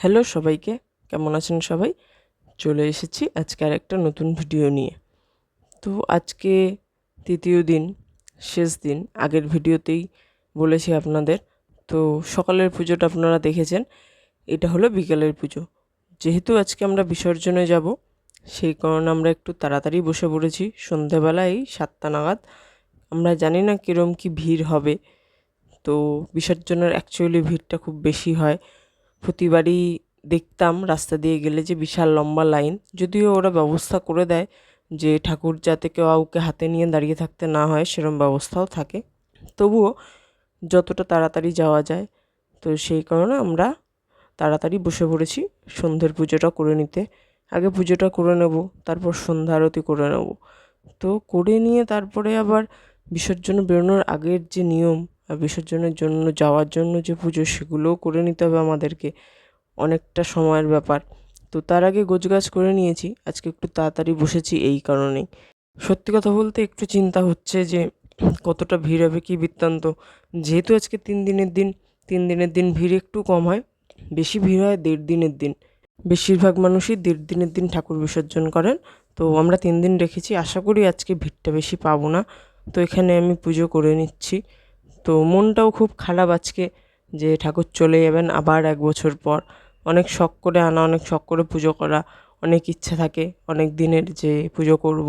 Hello সবাইকে, কেমন আছেন সবাই? চলে এসেছি আজকে আর একটা নতুন ভিডিও নিয়ে। তো আজকে তৃতীয় দিন, শেষ দিন, আগের ভিডিওতেই বলেছি আপনাদের। তো সকালের পুজোটা আপনারা দেখেছেন, এটা হলো বিকেলের পুজো। যেহেতু আজকে আমরা বিসর্জনে যাব, সেই কারণে আমরা একটু তাড়াতাড়ি বসে পড়েছি। সন্ধেবেলায় এই সাতটা নাগাদ। আমরা জানি না কীরম কী ভিড় হবে। তো বিসর্জনের অ্যাকচুয়ালি ভিড়টা খুব বেশি হয়। প্রতিবারই দেখতাম রাস্তা দিয়ে গেলে যে বিশাল লম্বা লাইন। যদিও ওরা ব্যবস্থা করে দেয় যে ঠাকুর যাতে কেউ কাউকে হাতে নিয়ে দাঁড়িয়ে থাকতে না হয়, সেরম ব্যবস্থাও থাকে। তবুও যতটা তাড়াতাড়ি যাওয়া যায়, তো সেই কারণে আমরা তাড়াতাড়ি বসে পড়েছি সন্ধ্যের পুজোটা করে নিতে। আগে পুজোটা করে নেব, তারপর সন্ধ্যা আরতি করে নেব। তো করে নিয়ে তারপরে আবার বিসর্জন বেরোনোর আগের যে নিয়ম বিসর্জনের জন্য, যাওয়ার জন্য যে পুজো, সেগুলোও করে নিতে হবে আমাদেরকে। অনেকটা সময়ের ব্যাপার। তো তার আগে গোছগাছ করে নিয়েছি। আজকে একটু তাড়াতাড়ি বসেছি এই কারণেই। সত্যি কথা বলতে একটু চিন্তা হচ্ছে যে কতটা ভিড় হবে কী বৃত্তান্ত। যেহেতু আজকে তিন দিনের দিন, তিন দিনের দিন ভিড় একটু কম হয়। বেশি ভিড় হয় দেড় দিনের দিন। বেশিরভাগ মানুষই দেড় দিনের দিন ঠাকুর বিসর্জন করেন। তো আমরা তিন দিন রেখেছি। আশা করি আজকে ভিড়টা বেশি পাবো না। তো এখানে আমি পুজো করে নিচ্ছি। তো মনটাও খুব খারাপ আজকে যে ঠাকুর চলে যাবেন আবার এক বছর পর। অনেক শখ করে আনা, অনেক শখ করে পুজো করা, অনেক ইচ্ছা থাকে, অনেক দিনের যে পুজো করব।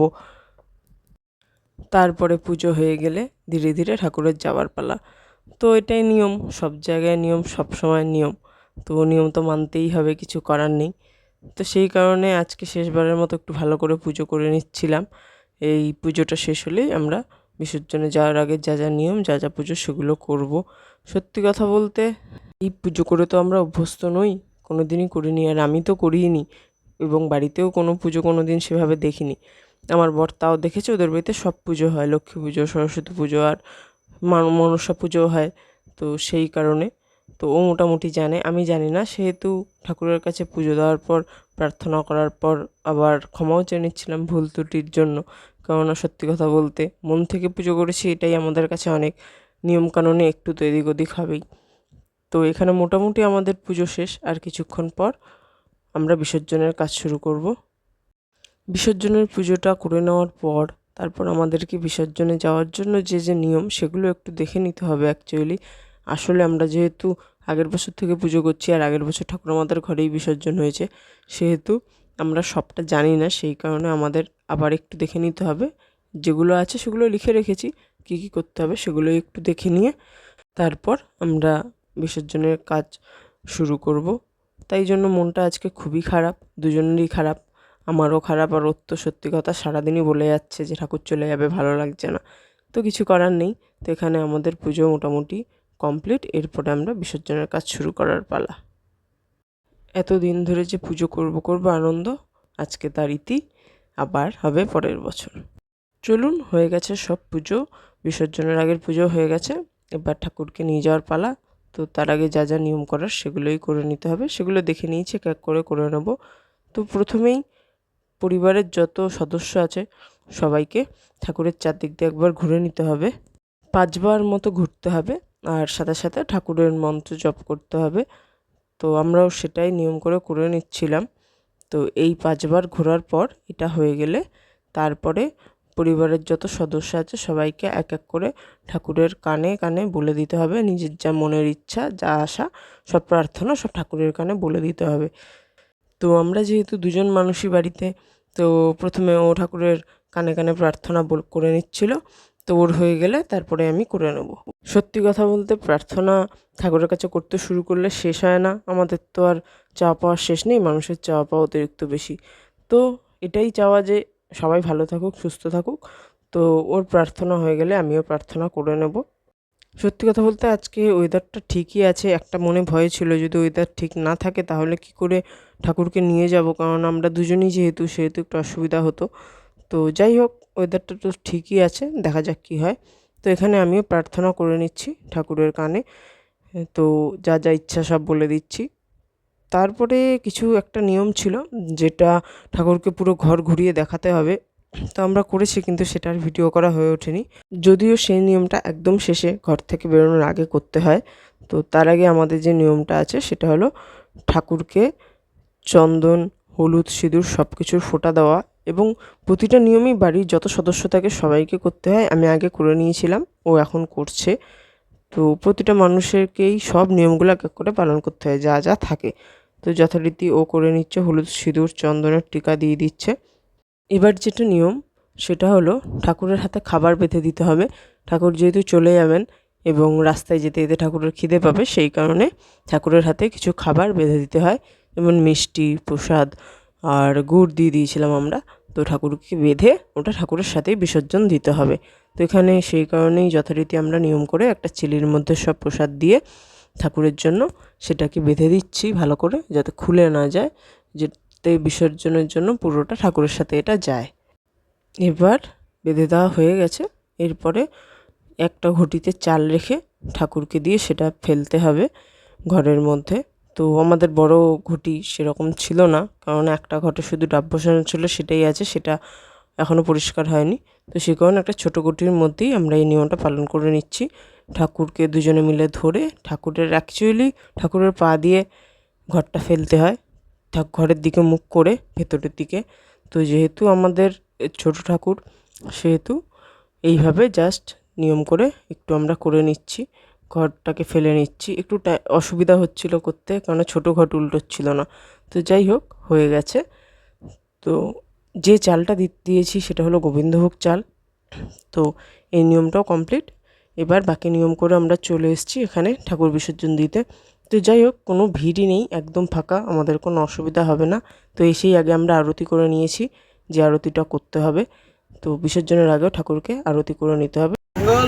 তারপরে পুজো হয়ে গেলে ধীরে ধীরে ঠাকুরের যাওয়ার পালা। তো এটাই নিয়ম, সব জায়গায় নিয়ম, সব সময় নিয়ম। তো নিয়ম তো মানতেই হবে, কিছু করার নেই। তো সেই কারণে আজকে শেষবারের মতো একটু ভালো করে পুজো করে নিচ্ছিলাম। এই পুজোটা শেষ হলেই আমরা বিসর্জনে যাওয়ার আগে যা যা নিয়ম, যা যা পুজো সেগুলো করব। সত্যি কথা বলতে, এই পুজো করে তো আমরা অভ্যস্ত নই কোনো দিনই করিনি আর আমি তো করিনি এবং বাড়িতেও কোনো পুজো কোনো দিন সেভাবে দেখিনি। আমার বর তাও দেখেছে, ওদের বাড়িতে সব পুজো হয়, লক্ষ্মী পুজো, সরস্বতী পুজো আর মনসা পুজো হয়, তো সেই কারণে। তো ও মোটামুটি জানে, আমি জানি না, সেহেতু ঠাকুরের কাছে পুজো দেওয়ার পর, প্রার্থনা করার পর আবার ক্ষমাও চেয়ে নিচ্ছিলাম ভুল ত্রুটির জন্য। কেননা সত্যি কথা বলতে মন থেকে পুজো করেছি, এটাই আমাদের কাছে অনেক নিয়মকানুনে একটু তো এদিক ওদিক হবেই। তো এখানে মোটামুটি আমাদের পুজো শেষ, আর কিছুক্ষণ পর আমরা বিসর্জনের কাজ শুরু করব। বিসর্জনের পুজোটা করে নেওয়ার পর তারপর আমাদেরকে বিসর্জনে যাওয়ার জন্য যে যে নিয়ম, সেগুলো একটু দেখে নিতে হবে অ্যাকচুয়ালি আসলে আমরা যেহেতু আগের বছর থেকে পুজো করছি, আর আগের বছর ঠাকুর আমাদের ঘরেই বিসর্জন হয়েছে, সেহেতু আমরা সবটা জানি না, সেই কারণে আমাদের আবার একটু দেখে নিতে হবে। যেগুলো আছে সেগুলো লিখে রেখেছি, কী কী করতে হবে সেগুলো একটু দেখে নিয়ে তারপর আমরা বিসর্জনের কাজ শুরু করব। তাই জন্য মনটা আজকে খুবই খারাপ, দুজনেরই খারাপ। আমারও খারাপ আর ওর তো সত্যি কথা সারাদিনই বলে যাচ্ছে যে ঠাকুর চলে যাবে, ভালো লাগছে না। তো কিছু করার নেই। তো এখানে আমাদের পুজো মোটামুটি কমপ্লিট। এরপরে আমরা বিসর্জনের কাজ শুরু করার পালা। এতদিন ধরে যে পুজো করব করব আনন্দ, আজকে তার ইতি, আবার হবে পরের বছর। চলুন, হয়ে গেছে সব পুজো, বিসর্জনের আগের পুজো হয়ে গেছে। এবার ঠাকুরকে নিয়ে যাওয়ার পালা। তো তার আগে যা যা নিয়ম করার সেগুলোই করে নিতে হবে। সেগুলো দেখে নিয়েছি এক এক করে করে নেব। তো প্রথমেই পরিবারের যত সদস্য আছে, সবাইকে ঠাকুরের চারদিক দিয়ে একবার ঘুরে নিতে হবে। পাঁচবার মতো ঘুরতে হবে। আর সাথে সাথে ঠাকুরের মন্ত্র জপ করতে হবে। তো আমরাও সেটাই নিয়ম করে করে নিচ্ছিলাম। তো এই পাঁচবার ঘোরার পর এটা হয়ে গেলে তারপরে পরিবারের যত সদস্য আছে সবাইকে এক এক করে ঠাকুরের কানে কানে বলে দিতে হবে। নিজের যা মনের ইচ্ছা, যা আশা, সব প্রার্থনা সব ঠাকুরের কানে বলে দিতে হবে। তো আমরা যেহেতু দুজন মানুষই বাড়িতে, তো প্রথমে ও ঠাকুরের কানে কানে প্রার্থনা করে নিচ্ছিল। তো ওর হয়ে গেলে তারপরে আমি করে নেব। সত্যি কথা বলতে প্রার্থনা ঠাকুরের কাছে করতে শুরু করলে শেষ হয় না। আমাদের তো আর চাওয়া পাওয়ার শেষ নেই, মানুষের চাওয়া পাওয়া অতিরিক্ত বেশি। তো এটাই চাওয়া যে সবাই ভালো থাকুক, সুস্থ থাকুক। তো ওর প্রার্থনা হয়ে গেলে আমিও প্রার্থনা করে নেব। সত্যি কথা বলতে আজকে ওয়েদারটা ঠিকই আছে। একটা মনে ভয় ছিল যদি ওয়েদার ঠিক না থাকে তাহলে কি করে ঠাকুরকে নিয়ে যাব? কারণ আমরা দুজনেই যেহেতু, সেহেতু একটু অসুবিধা হতো। তো যাই হোক ওয়েদারটা তো ঠিকই আছে, দেখা যাক কী হয়। তো এখানে আমিও প্রার্থনা করে নিচ্ছি ঠাকুরের কানে। তো যা যা ইচ্ছা সব বলে দিচ্ছি। তারপরে কিছু একটা নিয়ম ছিল, যেটা ঠাকুরকে পুরো ঘর ঘুরিয়ে দেখাতে হবে। তো আমরা করেছি, কিন্তু সেটার ভিডিও করা হয়ে ওঠেনি। যদিও সেই নিয়মটা একদম শেষে ঘর থেকে বেরোনোর আগে করতে হয়। তো তার আগে আমাদের যে নিয়মটা আছে, সেটা হলো ঠাকুরকে চন্দন, হলুদ, সিঁদুর সব কিছুর ফোঁটা দেওয়া এবং প্রতিটা নিয়মই বাড়ির যত সদস্য থাকে সবাইকে করতে হয়। আমি আগে করে নিয়েছিলাম, ও এখন করছে। তো প্রতিটা মানুষেরকেই সব নিয়মগুলো এক এক করে পালন করতে হয়, যা যা থাকে। তো যথারীতি ও করে নিচ্ছে, হলুদ সিঁদুর, চন্দনের টিকা দিয়ে দিচ্ছে। এবার যেটা নিয়ম, সেটা হলো ঠাকুরের হাতে খাবার বেঁধে দিতে হবে। ঠাকুর যেহেতু চলে যাবেন এবং রাস্তায় যেতে যেতে ঠাকুরের খিদে পাবে, সেই কারণে ঠাকুরের হাতে কিছু খাবার বেঁধে দিতে হয়। যেমন মিষ্টি, প্রসাদ আর গুড় দিয়ে দিয়েছিলাম আমরা। তো ঠাকুরকে বেঁধে ওটা ঠাকুরের সাথেই বিসর্জন দিতে হবে। তো এখানে সেই কারণেই যথারীতি আমরা নিয়ম করে একটা চিলির মধ্যে সব প্রসাদ দিয়ে ঠাকুরের জন্য সেটাকে বেঁধে দিচ্ছি ভালো করে যাতে খুলে না যায়, যাতে বিসর্জনের জন্য পুরোটা ঠাকুরের সাথে এটা যায়। এবার বেঁধে দেওয়া হয়ে গেছে। এরপরে একটা ঘটিতে চাল রেখে ঠাকুরকে দিয়ে সেটা ফেলতে হবে ঘরের মধ্যে। তো আমাদের বড় ঘটি সেরকম ছিল না। কারণ একটা ঘটে শুধু ডাব বসানো ছিল, সেটাই আছে, সেটা এখনও পরিষ্কার হয়নি। তো সে কারণে একটা ছোটো ঘটির মধ্যেই আমরা এই নিয়মটা পালন করে নিচ্ছি। ঠাকুরকে দুজনে মিলে ধরে ঠাকুরের অ্যাকচুয়ালি ঠাকুরের পা দিয়ে ঘরটা ফেলতে হয় ঠাক ঘরের দিকে মুখ করে ভেতরের দিকে। তো যেহেতু আমাদের ছোট ঠাকুর, সেহেতু এইভাবে জাস্ট নিয়ম করে একটু আমরা করে নিচ্ছি। ঘরটাকে ফেলে নিচ্ছি। একটু অসুবিধা হচ্ছিল করতে কারণ ছোটো ঘট উল্টোচ্ছিল না। তো যাই হোক, হয়ে গেছে। তো যে চালটা দিয়েছি সেটা হলো গোবিন্দভোগ চাল। তো এই নিয়মটাও কমপ্লিট। এবার বাকি নিয়ম করে আমরা চলে এসেছি এখানে ঠাকুর বিসর্জন দিতে। তো যাই হোক, কোনো ভিড়ই নেই, একদম ফাঁকা, আমাদের কোনো অসুবিধা হবে না। তো এসেই আগে আমরা আরতি করে নিয়েছি, যে আরতিটা করতে হবে। তো বিসর্জনের আগেও ঠাকুরকে আরতি করে নিতে হবে। মঙ্গল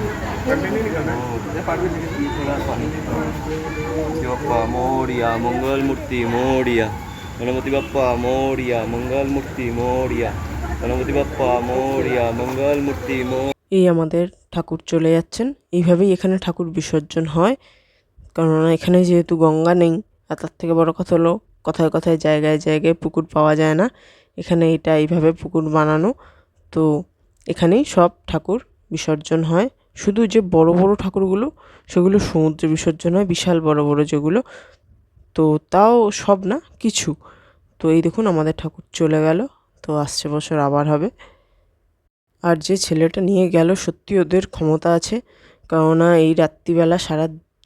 બાપ્પા મોરિયા મંગલ મૂર્તિ મોરિયા ગણપતિ બાપ્પા મોરિયા મંગલ મૂર્તિ મોરિયા ગણપતિ બાપ્પા મોરિયા મંગલ મૂર્તિ এই আমাদের ঠাকুর চলে যাচ্ছেন। এইভাবেই এখানে ঠাকুর বিসর্জন হয়। কেননা এখানে যেহেতু গঙ্গা নেই, আর তার থেকে বড় কথা হলো, কথায় কথায় জায়গায় জায়গায় পুকুর পাওয়া যায় না। এখানে এটা এইভাবে পুকুর বানানো। তো এখানেই সব ঠাকুর বিসর্জন হয়। শুধু যে বড় বড় ঠাকুরগুলো, সেগুলো সমুদ্রে বিসর্জন হয়, বিশাল বড় বড় যেগুলো, তো তাও সব না, কিছু। তো এই দেখুন আমাদের ঠাকুর চলে গেল, তো আসছে বছর আবার হবে। আর যে ছেলেটা নিয়ে গেল, সত্যি ওদের ক্ষমতা আছে, কেননা এই রাত্রিবেলা সারা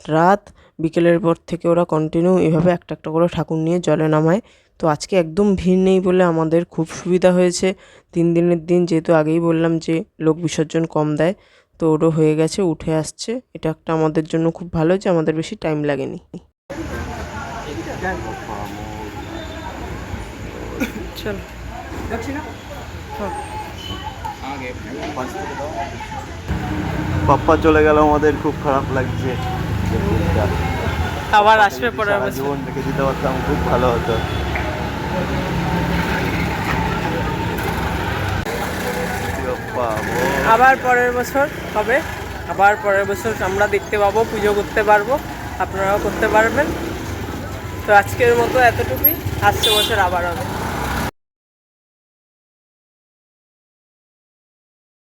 রাত বিকেলের পর থেকে ওরা কন্টিনিউ এভাবে একটা একটা করে ঠাকুর নিয়ে জলে নামায়। তো আজকে একদম ভিড় নেই বলে আমাদের খুব সুবিধা হয়েছে। তিন দিনের দিন যেহেতু আগেই বললাম যে লোক বিসর্জন কম দেয় তো ওরও হয়ে গেছে উঠে আসছে। এটা একটা আমাদের জন্য খুব ভালো যে আমাদের বেশি টাইম লাগেনি। চলো। পাপ্পা চলে গেল আমাদের খুব খারাপ লাগছে। আবার আসবে সারা জীবন রেখে দিতে পারতাম খুব ভালো হতো। আবার পরের বছর হবে। আবার পরের বছর আমরা দেখতে পাবো, পুজো করতে পারব। আপনারাও করতে পারবেন। তো আজকের মতো এতটুকুই। আসছে বছর আবার হবে